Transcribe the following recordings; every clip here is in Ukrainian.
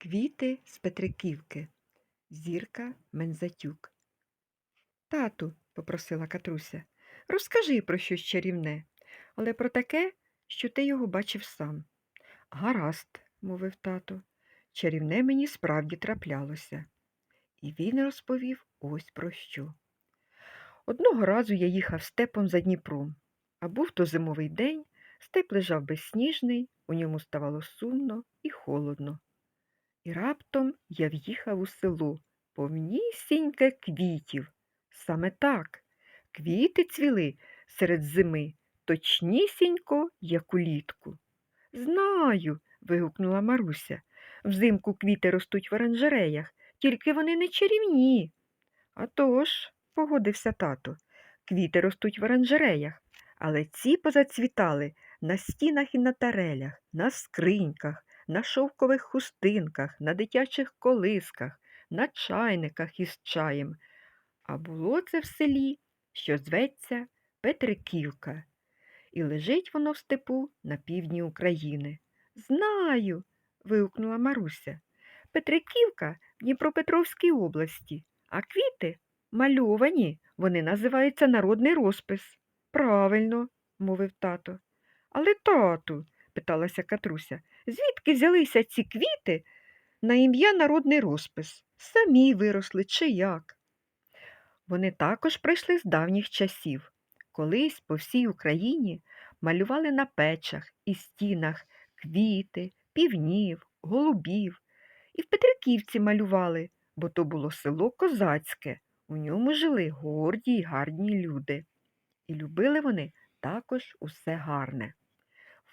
Квіти з Петриківки. Зірка Мензатюк. Тату, попросила Катруся, розкажи про щось чарівне, але про таке, що ти його бачив сам. Гаразд, мовив тато, чарівне мені справді траплялося. І він розповів ось про що. Одного разу я їхав степом за Дніпром, а був то зимовий день, степ лежав безсніжний, у ньому ставало сумно і холодно. І раптом я в'їхав у село, повнісіньке квітів. Саме так, квіти цвіли серед зими, точнісінько, як улітку. Знаю, вигукнула Маруся. Взимку квіти ростуть в оранжереях, тільки вони не чарівні. «А тож», – погодився тато, квіти ростуть в оранжереях, але ці позацвітали на стінах і на тарелях, на скриньках, на шовкових хустинках, на дитячих колисках, на чайниках із чаєм. А було це в селі, що зветься Петриківка, і лежить воно в степу на півдні України. Знаю. вигукнула Маруся. Петриківка в Дніпропетровській області, а квіти мальовані, вони називаються народний розпис. Правильно, мовив тато. Але, тату, питалася Катруся, звідки взялися ці квіти на ім'я народний розпис? Самі виросли чи як? Вони також прийшли з давніх часів. Колись по всій Україні малювали на печах і стінах квіти, півнів, голубів. І в Петриківці малювали, бо то було село козацьке. У ньому жили горді й гарні люди. І любили вони також усе гарне.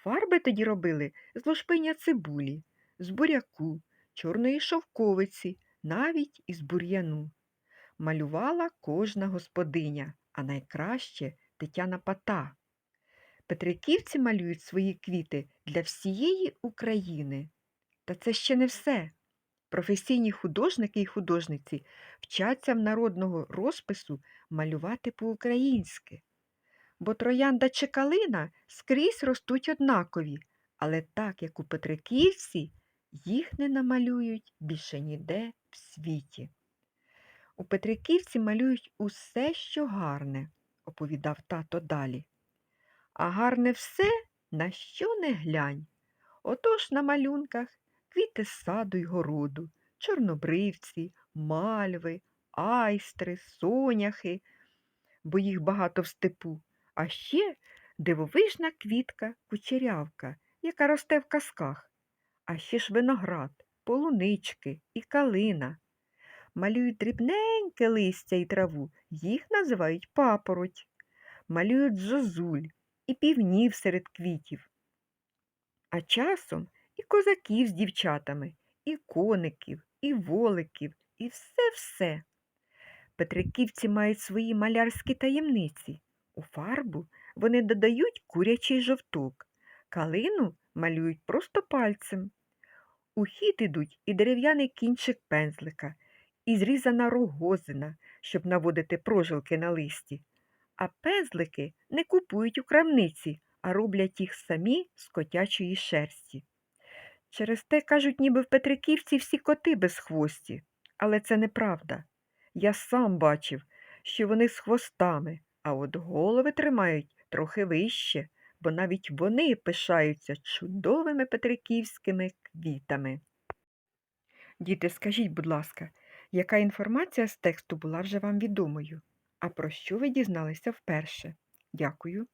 Фарби тоді робили з лушпиня цибулі, з буряку, чорної шовковиці, навіть із бур'яну. Малювала кожна господиня, а найкраще Тетяна Пата. Петриківці малюють свої квіти для всієї України. Та це ще не все. Професійні художники і художниці вчаться в народного розпису малювати по-українськи. Бо троянда чи калина скрізь ростуть однакові, але так, як у Петриківці, їх не намалюють більше ніде в світі. У Петриківці малюють усе, що гарне, оповідав тато далі. А гарне все, на що не глянь. Отож на малюнках квіти саду й городу, чорнобривці, мальви, айстри, соняхи, бо їх багато в степу, а ще дивовижна квітка кучерявка, яка росте в казках, а ще ж виноград, полунички і калина. Малюють дрібненьке листя і траву, їх називають папороть. Малюють зозуль і півнів серед квітів. А часом і козаків з дівчатами, і коників, і воликів, і все-все. Петриківці мають свої малярські таємниці. У фарбу вони додають курячий жовток, калину малюють просто пальцем. У хід ідуть і дерев'яний кінчик пензлика, і зрізана рогозина, щоб наводити прожилки на листі. А пензлики не купують у крамниці, а роблять їх самі з котячої шерсті. Через те, кажуть, ніби в Петриківці всі коти без хвості, але це неправда. Я сам бачив, що вони з хвостами, а от голови тримають трохи вище, бо навіть вони пишаються чудовими петриківськими квітами. Діти, скажіть, будь ласка, яка інформація з тексту була вже вам відомою? А про що ви дізналися вперше? Дякую.